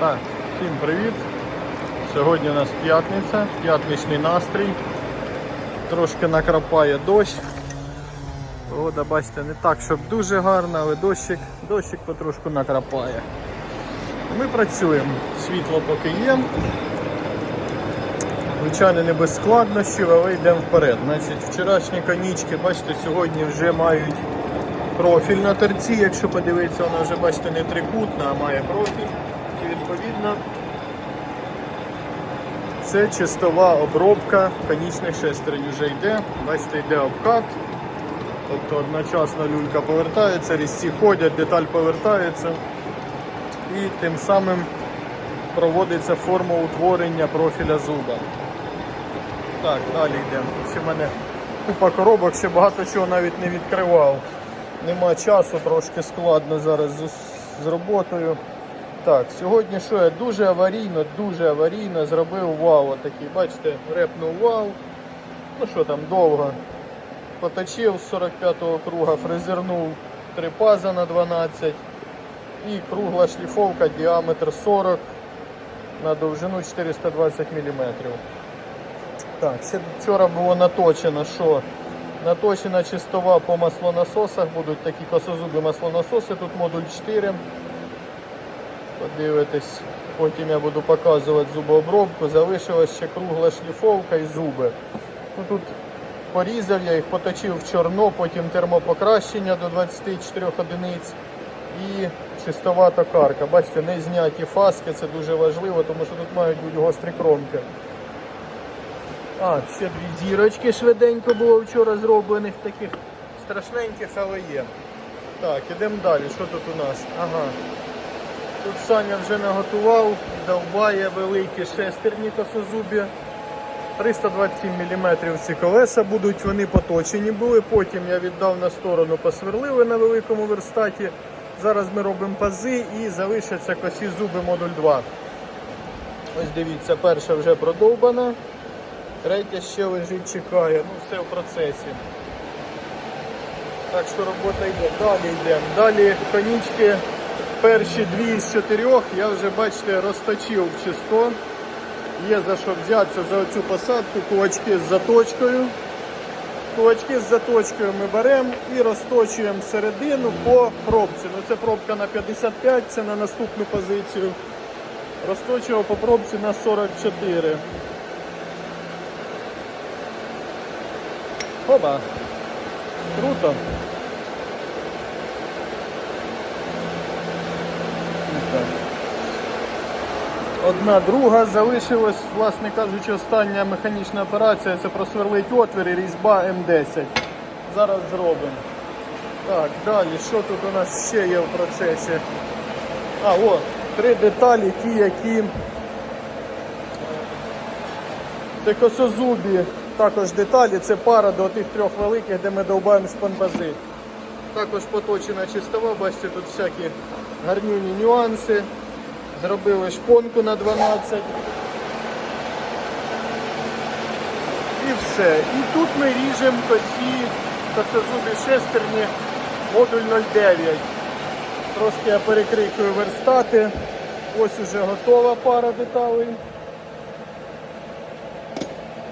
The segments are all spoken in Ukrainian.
Так, всім привіт. Сьогодні у нас п'ятниця, п'ятничний настрій. Трошки накрапає дощ. Погода, бачите, не так, щоб дуже гарна, але дощик, дощик потрошку накрапає. Ми працюємо. Світло поки є. Звичайно, не без складнощів, але йдемо вперед. Значить, вчорашні конічки, бачите, сьогодні вже мають профіль на торці. Якщо подивитися, вона вже, бачите, не трикутна, а має профіль. Відповідно це чистова обробка конічних шестерень вже йде. Бачите, йде обкат. Тобто одночасно люлька повертається, різці ходять, деталь повертається. І тим самим проводиться форма утворення профіля зуба. Так, далі йдемо. Ще в мене купа коробок, ще багато чого навіть не відкривав. Нема часу, трошки складно зараз з, з роботою. Так, сьогодні що я дуже аварійно, дуже аварійно зробив вау. Такий, бачите, репнув вау. Ну що там, довго. Поточив з 45-го круга, фрезернув три паза на 12 і кругла шліфовка, діаметр 40 на довжину 420 мм. Так, вчора було наточено, що наточена чистова по маслонасосах, будуть такі косозубі маслонасоси, тут модуль 4. Подивитесь, потім я буду показувати зубообробку. Залишилась ще кругла шліфовка і зуби. Ну, тут порізав я їх, поточив в чорно, потім термопокращення до 24 одиниць і чистова токарка. Бачите, не зняті фаски, це дуже важливо, тому що тут мають бути гострі кромки. А, ще дві зірочки швиденько було вчора зроблених, таких страшненьких, але є. Так, ідемо далі. Що тут у нас? Ага. Тут Саня вже наготував, довбає великі шестерні косозубі. 327 мм ці колеса будуть, вони поточені були. Потім я віддав на сторону, посверлили на великому верстаті. Зараз ми робимо пази і залишаться косі зуби модуль 2. Ось дивіться, перша вже продовбана, третя ще лежить, чекає. Ну, все в процесі. Так що робота йде. Далі йдемо. Далі конічки перші дві з чотирьох я вже, бачите, розточив чисто. Є за що взятися за оцю посадку, кулачки з заточкою. Кулачки з заточкою ми беремо і розточуємо середину по пробці. Ну Це пробка на 55, це на наступну позицію. Розточував по пробці на 44. Оба. Круто. Так. Одна друга залишилась, власне кажучи, остання механічна операція це просверлить отвір і різьба М10. Зараз зробимо. Так, далі, що тут у нас ще є в процесі? А, о, три деталі, ті, які це косозубі, також деталі, це пара до тих трьох великих, де ми довбаємо шпанбази. Також поточена чистова, бачите, тут всякі гарнюні нюанси. Зробили шпонку на 12. І все. І тут ми ріжемо косі косозубі шестерні модуль 09. Трошки я перекрикую верстати. Ось уже готова пара деталей.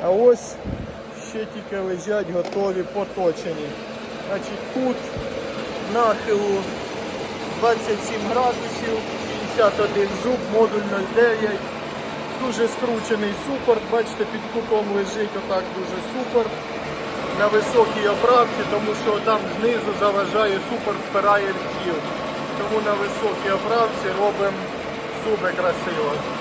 А ось ще тільки лежать готові поточені. Значить, кут нахилу 27 градусів, 51 зуб, модуль 09. Дуже скручений супорт, бачите, під кутом лежить отак дуже супорт. На високій оправці, тому що там знизу заважає супорт, впирає в тіл. Тому на високій оправці робимо зуби красиво.